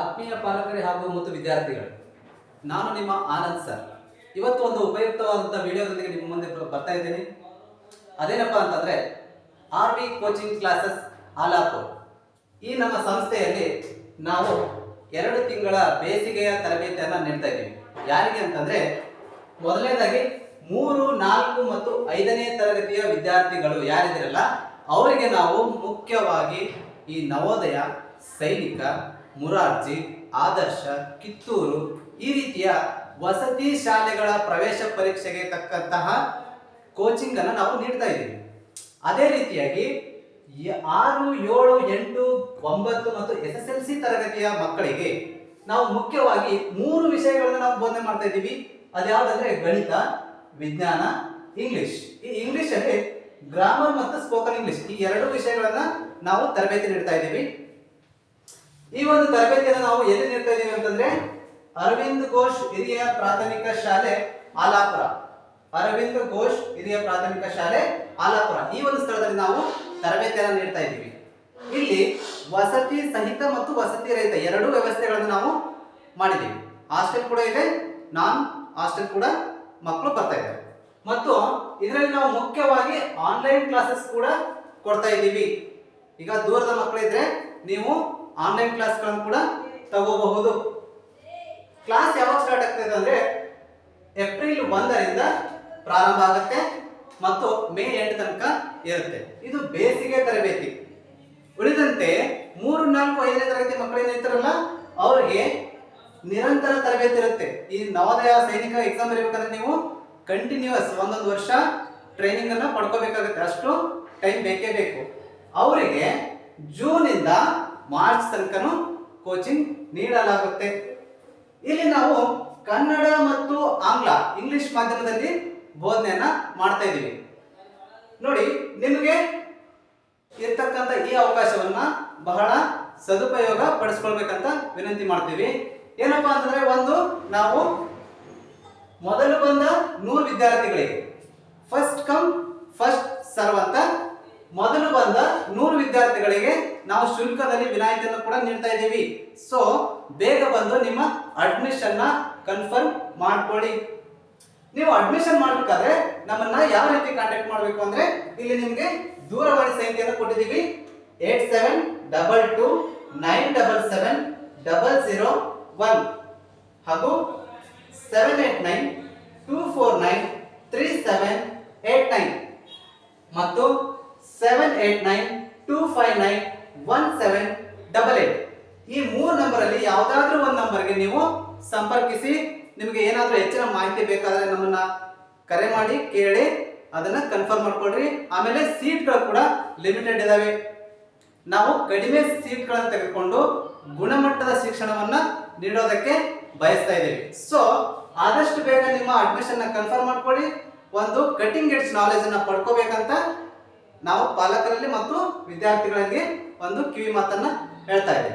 ಆತ್ಮೀಯ ಪಾಲಕರೇ ಹಾಗೂ ಮತ್ತು ವಿದ್ಯಾರ್ಥಿಗಳು, ನಾನು ನಿಮ್ಮ ಆನಂದ್ ಸರ್. ಇವತ್ತು ಒಂದು ಉಪಯುಕ್ತವಾದಂಥ ವಿಡಿಯೋದೊಂದಿಗೆ ನಿಮ್ಮ ಮುಂದೆ ಬರ್ತಾ ಇದ್ದೀನಿ. ಅದೇನಪ್ಪ ಅಂತಂದರೆ, R V coaching classes Alapur ಈ ನಮ್ಮ ಸಂಸ್ಥೆಯಲ್ಲಿ ನಾವು ಎರಡು ತಿಂಗಳ ಬೇಸಿಗೆಯ ತರಬೇತಿಯನ್ನು ನೀಡ್ತಾ ಇದ್ದೀವಿ. ಯಾರಿಗೆ ಅಂತಂದರೆ, ಮೊದಲನೇದಾಗಿ ಮೂರು, ನಾಲ್ಕು ಮತ್ತು ಐದನೇ ತರಗತಿಯ ವಿದ್ಯಾರ್ಥಿಗಳು ಯಾರಿದಿರಲ್ಲ, ಅವರಿಗೆ ನಾವು ಮುಖ್ಯವಾಗಿ ಈ ನವೋದಯ, ಸೈನಿಕ ಮುರಾರ್ಜಿ, ಆದರ್ಶ, ಕಿತ್ತೂರು ಈ ರೀತಿಯ ವಸತಿ ಶಾಲೆಗಳ ಪ್ರವೇಶ ಪರೀಕ್ಷೆಗೆ ತಕ್ಕಂತಹ ಕೋಚಿಂಗ್ ಅನ್ನು ನಾವು ನೀಡ್ತಾ ಇದ್ದೀವಿ. ಅದೇ ರೀತಿಯಾಗಿ ಆರು, ಏಳು, ಎಂಟು, ಒಂಬತ್ತು ಮತ್ತು ಎಸ್ ಎಸ್ ಎಲ್ ಸಿ ತರಗತಿಯ ಮಕ್ಕಳಿಗೆ ನಾವು ಮುಖ್ಯವಾಗಿ ಮೂರು ವಿಷಯಗಳನ್ನು ನಾವು ಬೋಧನೆ ಮಾಡ್ತಾ ಇದ್ದೀವಿ. ಅದ್ಯಾವುದಂದ್ರೆ ಗಣಿತ, ವಿಜ್ಞಾನ, ಇಂಗ್ಲಿಷ್. ಈ ಇಂಗ್ಲಿಷ್ ಅಲ್ಲಿ ಗ್ರಾಮರ್ ಮತ್ತು ಸ್ಪೋಕನ್ ಇಂಗ್ಲಿಷ್ ಈ ಎರಡು ವಿಷಯಗಳನ್ನ ನಾವು ತರಬೇತಿ ನೀಡ್ತಾ ಇದ್ದೀವಿ. ಈ ಒಂದು ತರಬೇತಿಯನ್ನು ನಾವು ಎಲ್ಲಿ ನೀಡ್ತಾ ಇದ್ದೀವಿ ಅಂತಂದ್ರೆ ಅರವಿಂದ್ ಘೋಷ್ ಹಿರಿಯ ಪ್ರಾಥಮಿಕ ಶಾಲೆ ಆಲಾಪುರ. ಅರವಿಂದ್ ಘೋಷ್ ಹಿರಿಯ ಪ್ರಾಥಮಿಕ ಶಾಲೆ ಆಲಾಪುರ. ಈ ಒಂದು ಸ್ಥಳದಲ್ಲಿ ನಾವು ತರಬೇತಿಯನ್ನು ನೀಡ್ತಾ ಇದ್ದೀವಿ. ಇಲ್ಲಿ ವಸತಿ ಸಹಿತ ಮತ್ತು ವಸತಿ ರಹಿತ ಎರಡೂ ವ್ಯವಸ್ಥೆಗಳನ್ನು ನಾವು ಮಾಡಿದ್ದೀವಿ. ಹಾಸ್ಟೆಲ್ ಕೂಡ ಇದೆ, ನಾನ್ ಹಾಸ್ಟೆಲ್ ಕೂಡ ಮಕ್ಕಳು ಬರ್ತಾ ಇದ್ದಾರೆ. ಮತ್ತು ಇದರಲ್ಲಿ ನಾವು ಮುಖ್ಯವಾಗಿ ಆನ್ಲೈನ್ ಕ್ಲಾಸಸ್ ಕೂಡ ಕೊಡ್ತಾ ಇದ್ದೀವಿ. ಈಗ ದೂರದ ಮಕ್ಕಳಿದ್ರೆ ನೀವು ಆನ್ಲೈನ್ ಕ್ಲಾಸ್ಗಳನ್ನು ಕೂಡ ತಗೋಬಹುದು. ಕ್ಲಾಸ್ ಯಾವಾಗ ಸ್ಟಾರ್ಟ್ ಆಗ್ತದೆ ಅಂದ್ರೆ ಏಪ್ರಿಲ್ ಒಂದರಿಂದ ಪ್ರಾರಂಭ ಆಗುತ್ತೆ ಮತ್ತು ಮೇ ಎಂಟು ತನಕ ಇರುತ್ತೆ. ಇದು ಬೇಸಿಗೆ ತರಬೇತಿ. ಉಳಿದಂತೆ ಮೂರು, ನಾಲ್ಕು, ಐದನೇ ತರಗತಿ ಮಕ್ಕಳೇನು ಇರ್ತಾರಲ್ಲ ಅವರಿಗೆ ನಿರಂತರ ತರಬೇತಿ ಇರುತ್ತೆ. ಈ ನವೋದಯ ಸೈನಿಕ ಎಕ್ಸಾಮ್ ಬರೀಬೇಕಂದ್ರೆ ನೀವು ಕಂಟಿನ್ಯೂಸ್ ಒಂದೊಂದು ವರ್ಷ ಟ್ರೈನಿಂಗ್ ಅನ್ನು ಪಡ್ಕೋಬೇಕಾಗುತ್ತೆ. ಅಷ್ಟು ಟೈಮ್ ಬೇಕೇ ಬೇಕು. ಅವರಿಗೆ ಇಂದ ಮಾರ್ಚ್ ತನಕನೂ ಕೋಚಿಂಗ್ ನೀಡಲಾಗುತ್ತೆ. ಇಲ್ಲಿ ನಾವು ಕನ್ನಡ ಮತ್ತು ಆಂಗ್ಲ ಇಂಗ್ಲಿಷ್ ಮಾಧ್ಯಮದಲ್ಲಿ ಬೋಧನೆಯನ್ನ ಮಾಡ್ತಾ ಇದ್ದೀವಿ. ನೋಡಿ, ನಿಮಗೆ ಇರ್ತಕ್ಕಂಥ ಈ ಅವಕಾಶವನ್ನ ಬಹಳ ಸದುಪಯೋಗ ಪಡಿಸ್ಕೊಳ್ಬೇಕಂತ ವಿನಂತಿ ಮಾಡ್ತೀವಿ. ಏನಪ್ಪಾ ಅಂತಂದ್ರೆ ಒಂದು, ನಾವು ಮೊದಲು ಬಂದ ನೂರು ವಿದ್ಯಾರ್ಥಿಗಳಿಗೆ ಫಸ್ಟ್ ಕಮ್ ಫಸ್ಟ್ ಸರ್ವ್ ಅಂತ ಮೊದಲು ಬಂದ ನೂರು ವಿದ್ಯಾರ್ಥಿಗಳಿಗೆ ನಾವು ಶುಲ್ಕದಲ್ಲಿ ವಿನಾಯಿತಿಯನ್ನು ಕೂಡ ನೀಡ್ತಾ ಇದ್ದೀವಿ. ಸೊ ಬೇಗ ಬಂದು ನಿಮ್ಮ ಅಡ್ಮಿಷನ್ನ ಕನ್ಫರ್ಮ್ ಮಾಡ್ಕೊಳ್ಳಿ. ನೀವು ಅಡ್ಮಿಷನ್ ಮಾಡಬೇಕಾದ್ರೆ ನಮ್ಮನ್ನ ಯಾವ ರೀತಿ ಕಾಂಟ್ಯಾಕ್ಟ್ ಮಾಡಬೇಕು ಅಂದ್ರೆ ಇಲ್ಲಿ ನಿಮಗೆ ದೂರವಾಣಿ ಸಂಖ್ಯೆಯನ್ನು ಕೊಟ್ಟಿದ್ದೀವಿ. Eight seven double two nine double seven double zero one ಹಾಗೂ seven eight nine two four nine three seven eight nine ಮತ್ತು seven eight nine five nine one seven double eight ಈ ಮೂರು ನಂಬರಲ್ಲಿ ಯಾವುದಾದ್ರೂ ಒಂದು ನಂಬರ್ಗೆ ನೀವು ಸಂಪರ್ಕಿಸಿ, ನಿಮಗೆ ಏನಾದರೂ ಹೆಚ್ಚಿನ ಮಾಹಿತಿ ಬೇಕಾದರೆ ನಮ್ಮನ್ನ ಕರೆ ಮಾಡಿ, ಕೇಳಿ, ಅದನ್ನ ಕನ್ಫರ್ಮ್ ಮಾಡ್ಕೊಳ್ರಿ. ಆಮೇಲೆ ಸೀಟ್ಗಳು ಕೂಡ ಲಿಮಿಟೆಡ್ ಇದಾವೆ. ನಾವು ಕಡಿಮೆ ಸೀಟ್ಗಳನ್ನು ತೆಗೆದುಕೊಂಡು ಗುಣಮಟ್ಟದ ಶಿಕ್ಷಣವನ್ನ ನೀಡೋದಕ್ಕೆ ಬಯಸ್ತಾ ಇದ್ದೀವಿ. ಸೊ ಆದಷ್ಟು ಬೇಗ ನಿಮ್ಮ ಅಡ್ಮಿಷನ್ನ ಕನ್ಫರ್ಮ್ ಮಾಡ್ಕೊಳ್ಳಿ. ಒಂದು ಕಟಿಂಗ್ ಎಡ್ಸ್ ನಾಲೆಜ್ ಅನ್ನ ಪಡ್ಕೋಬೇಕಂತ ನಾವು ಪಾಲಕರಲ್ಲಿ ಮತ್ತು ವಿದ್ಯಾರ್ಥಿಗಳಲ್ಲಿ ಒಂದು ಕಿವಿ ಮಾತನ್ನ ಹೇಳ್ತಾ ಇದ್ದೀವಿ.